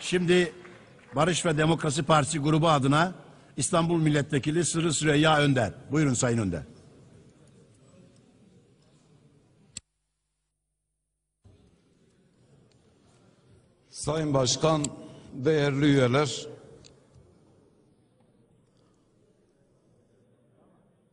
Şimdi Barış ve Demokrasi Partisi grubu adına İstanbul Milletvekili Sırrı Süreyya Önder. Buyurun Sayın Önder. Sayın Başkan, değerli üyeler,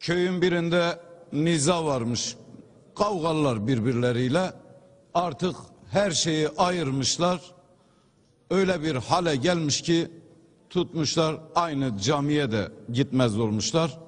köyün birinde niza varmış. Kavgalılar birbirleriyle. Artık her şeyi ayırmışlar. Öyle bir hale gelmiş ki tutmuşlar aynı camiye de gitmez olmuşlar.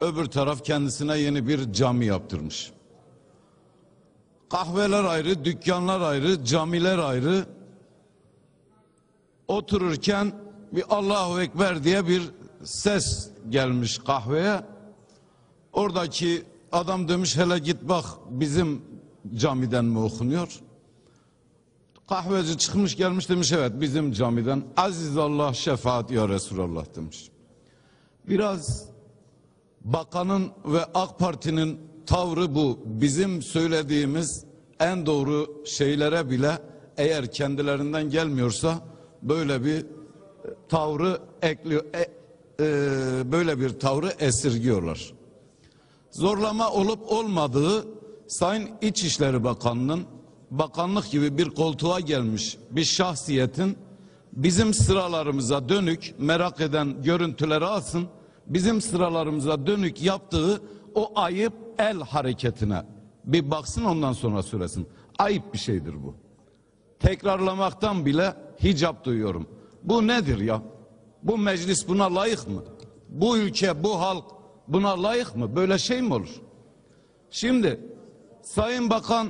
Öbür taraf kendisine yeni bir cami yaptırmış. Kahveler ayrı, dükkanlar ayrı, camiler ayrı otururken bir Allahu Ekber diye bir ses gelmiş kahveye. Oradaki adam demiş hele git bak bizim camiden mi okunuyor? Kahveci çıkmış gelmiş demiş evet bizim camiden. Aziz Allah şefaat ya Resulallah demiş. Biraz bakanın ve AK Parti'nin tavrı bu. Bizim söylediğimiz en doğru şeylere bile eğer kendilerinden gelmiyorsa böyle bir tavrı ekliyor, e- e, böyle bir tavrı esirgiyorlar. Zorlama olup olmadığı Sayın İçişleri Bakanı'nın bakanlık gibi bir koltuğa gelmiş bir şahsiyetin bizim sıralarımıza dönük merak eden görüntüleri alsın bizim sıralarımıza dönük yaptığı o ayıp el hareketine bir baksın ondan sonra söylesin. Ayıp bir şeydir bu tekrarlamaktan bile hicap duyuyorum. Bu nedir ya? Bu meclis buna layık mı? Bu ülke, bu halk buna layık mı? Böyle şey mi olur? Şimdi Sayın Bakan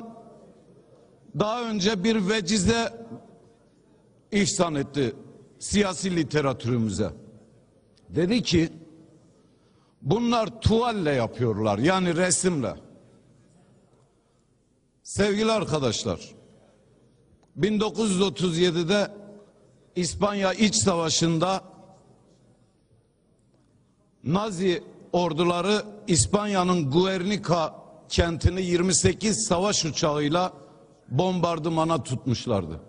daha önce bir vecize ihsan etti siyasi literatürümüze. Dedi ki bunlar tuvalle yapıyorlar yani resimle. Sevgili arkadaşlar 1937'de İspanya İç Savaşı'nda Nazi orduları İspanya'nın Guernica kentini 28 savaş uçağıyla bombardımana tutmuşlardı.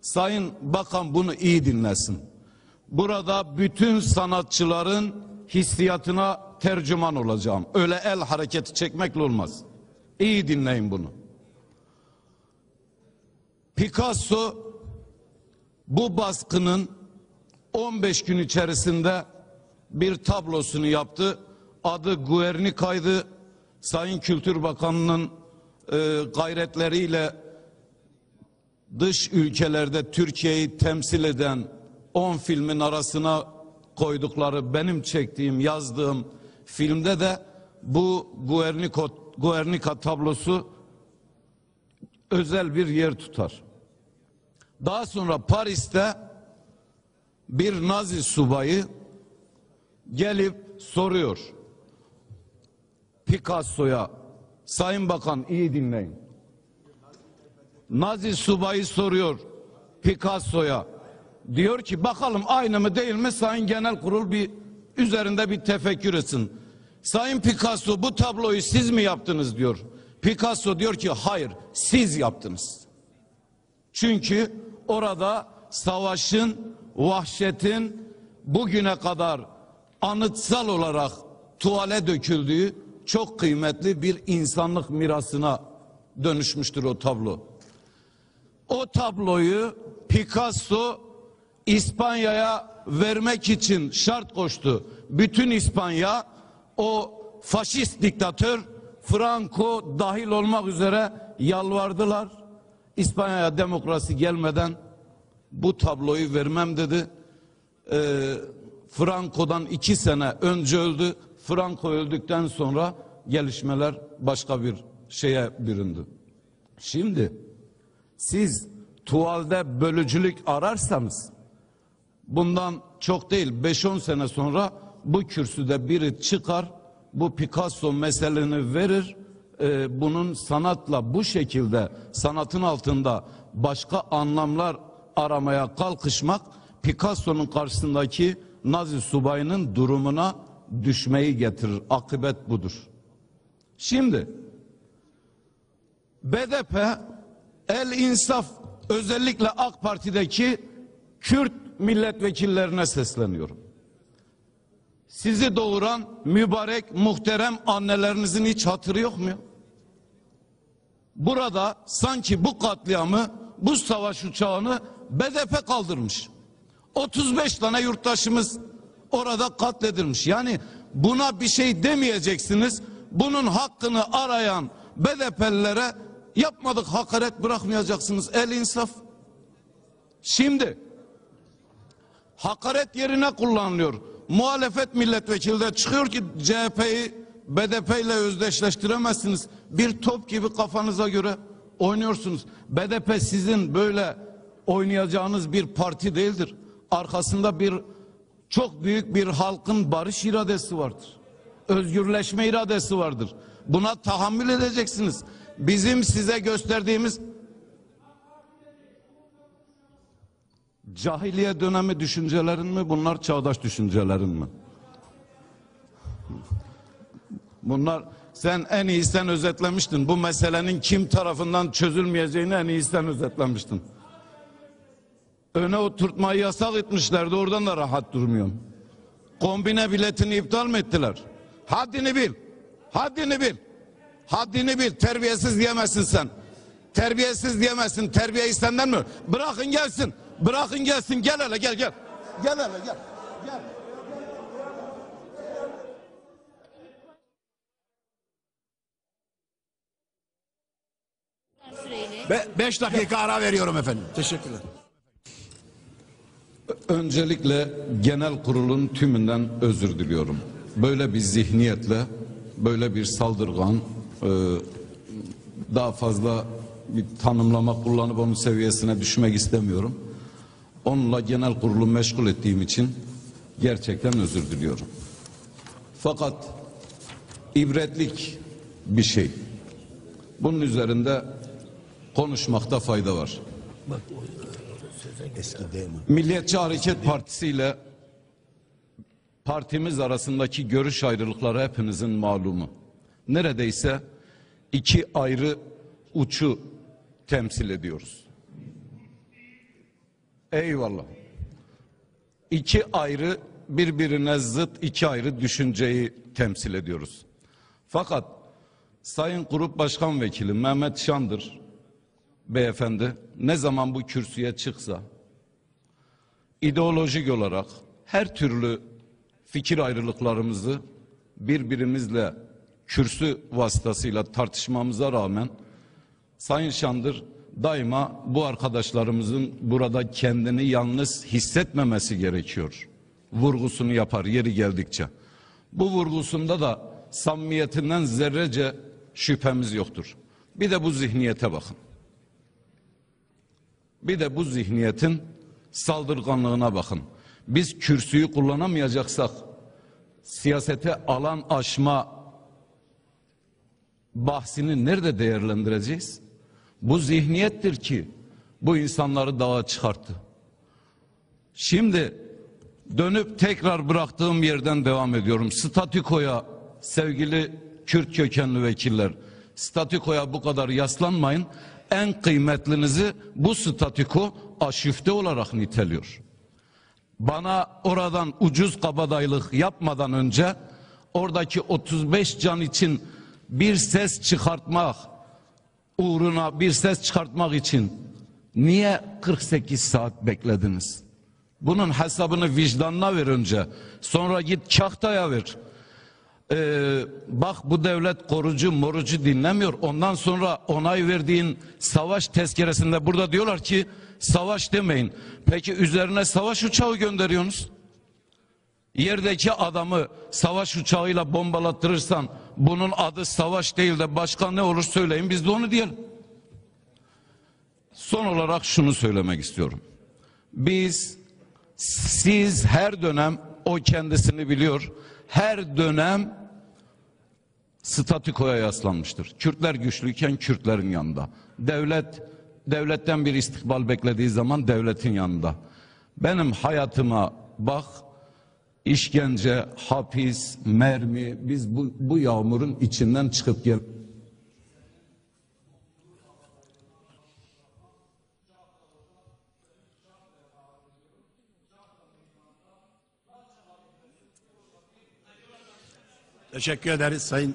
Sayın Bakan bunu iyi dinlesin. Burada bütün sanatçıların hissiyatına tercüman olacağım. Öyle el hareketi çekmekle olmaz. İyi dinleyin bunu. Picasso bu baskının 15 gün içerisinde bir tablosunu yaptı. Adı Guernica'ydı. Sayın Kültür Bakanı'nın gayretleriyle dış ülkelerde Türkiye'yi temsil eden 10 filmin arasına koydukları benim çektiğim, yazdığım filmde de bu Guernica, Guernica tablosu özel bir yer tutar. Daha sonra Paris'te bir Nazi subayı gelip soruyor. Picasso'ya Sayın Bakan iyi dinleyin. Nazi subayı soruyor Picasso'ya. Diyor ki bakalım aynı mı değil mi Sayın Genel Kurul bir üzerinde bir tefekkür etsin. Sayın Picasso bu tabloyu siz mi yaptınız diyor. Picasso diyor ki hayır siz yaptınız. Çünkü orada savaşın, vahşetin bugüne kadar anıtsal olarak tuvale döküldüğü çok kıymetli bir insanlık mirasına dönüşmüştür o tablo. O tabloyu Picasso İspanya'ya vermek için şart koştu. Bütün İspanya o faşist diktatör Franco dahil olmak üzere yalvardılar. İspanya'ya demokrasi gelmeden bu tabloyu vermem dedi. Ee, Franco'dan iki sene önce öldü. Franco öldükten sonra gelişmeler başka bir şeye büründü. Şimdi siz tuvalde bölücülük ararsanız bundan çok değil 5-10 sene sonra bu kürsüde biri çıkar bu Picasso meseleni verir e, bunun sanatla bu şekilde sanatın altında başka anlamlar aramaya kalkışmak Picasso'nun karşısındaki Nazi subayının durumuna düşmeyi getirir. Akıbet budur. Şimdi BDP El İnsaf özellikle AK Parti'deki Kürt milletvekillerine sesleniyorum. Sizi doğuran mübarek muhterem annelerinizin hiç hatırı yok mu? Burada sanki bu katliamı, bu savaş uçağını BDP kaldırmış. 35 tane yurttaşımız orada katledilmiş. Yani buna bir şey demeyeceksiniz. Bunun hakkını arayan BDP'lilere yapmadık hakaret bırakmayacaksınız. El insaf. Şimdi hakaret yerine kullanılıyor. Muhalefet milletvekili de çıkıyor ki CHP'yi BDP ile özdeşleştiremezsiniz. Bir top gibi kafanıza göre oynuyorsunuz. BDP sizin böyle oynayacağınız bir parti değildir. Arkasında bir çok büyük bir halkın barış iradesi vardır. Özgürleşme iradesi vardır. Buna tahammül edeceksiniz. Bizim size gösterdiğimiz Cahiliye dönemi düşüncelerin mi bunlar çağdaş düşüncelerin mi? Bunlar sen en iyi sen özetlemiştin. Bu meselenin kim tarafından çözülmeyeceğini en iyi sen özetlemiştin. Öne oturtmayı yasak etmişlerdi oradan da rahat durmuyorum. Kombine biletini iptal mi ettiler? Haddini bil. Haddini bil. Haddini bil. Terbiyesiz diyemezsin sen. Terbiyesiz diyemezsin. Terbiyeyi senden mi? Bırakın gelsin. Bırakın gelsin. Gel hele gel gel. Gel hele gel. Gel. Be- beş dakika ara veriyorum efendim. Teşekkürler. Öncelikle genel kurulun tümünden özür diliyorum. Böyle bir zihniyetle, böyle bir saldırgan, e, daha fazla bir tanımlama kullanıp onun seviyesine düşmek istemiyorum. Onunla genel kurulu meşgul ettiğim için gerçekten özür diliyorum. Fakat ibretlik bir şey. Bunun üzerinde konuşmakta fayda var. Milliyetçi Hareket Partisi ile partimiz arasındaki görüş ayrılıkları hepinizin malumu. Neredeyse iki ayrı uçu temsil ediyoruz. Eyvallah. İki ayrı birbirine zıt iki ayrı düşünceyi temsil ediyoruz. Fakat Sayın Grup Başkan Vekili Mehmet Şandır beyefendi ne zaman bu kürsüye çıksa ideolojik olarak her türlü fikir ayrılıklarımızı birbirimizle kürsü vasıtasıyla tartışmamıza rağmen Sayın Şandır daima bu arkadaşlarımızın burada kendini yalnız hissetmemesi gerekiyor. Vurgusunu yapar yeri geldikçe. Bu vurgusunda da samimiyetinden zerrece şüphemiz yoktur. Bir de bu zihniyete bakın. Bir de bu zihniyetin saldırganlığına bakın. Biz kürsüyü kullanamayacaksak siyasete alan aşma bahsini nerede değerlendireceğiz? Bu zihniyettir ki bu insanları dağa çıkarttı. Şimdi dönüp tekrar bıraktığım yerden devam ediyorum. Statikoya sevgili Kürt kökenli vekiller, statikoya bu kadar yaslanmayın. En kıymetlinizi bu statiko aşifte olarak niteliyor. Bana oradan ucuz kabadayılık yapmadan önce oradaki 35 can için bir ses çıkartmak uğruna bir ses çıkartmak için niye 48 saat beklediniz? Bunun hesabını vicdanına ver önce. Sonra git kahtaya ver. Ee, bak bu devlet korucu morucu dinlemiyor. Ondan sonra onay verdiğin savaş tezkeresinde burada diyorlar ki savaş demeyin. Peki üzerine savaş uçağı gönderiyorsunuz. Yerdeki adamı savaş uçağıyla bombalattırırsan bunun adı savaş değil de başka ne olur söyleyin biz de onu diyelim. Son olarak şunu söylemek istiyorum. Biz siz her dönem o kendisini biliyor. Her dönem statikoya yaslanmıştır. Kürtler güçlüyken Kürtlerin yanında. Devlet devletten bir istikbal beklediği zaman devletin yanında. Benim hayatıma bak işkence, hapis, mermi biz bu, bu yağmurun içinden çıkıp gel. Teşekkür ederiz Sayın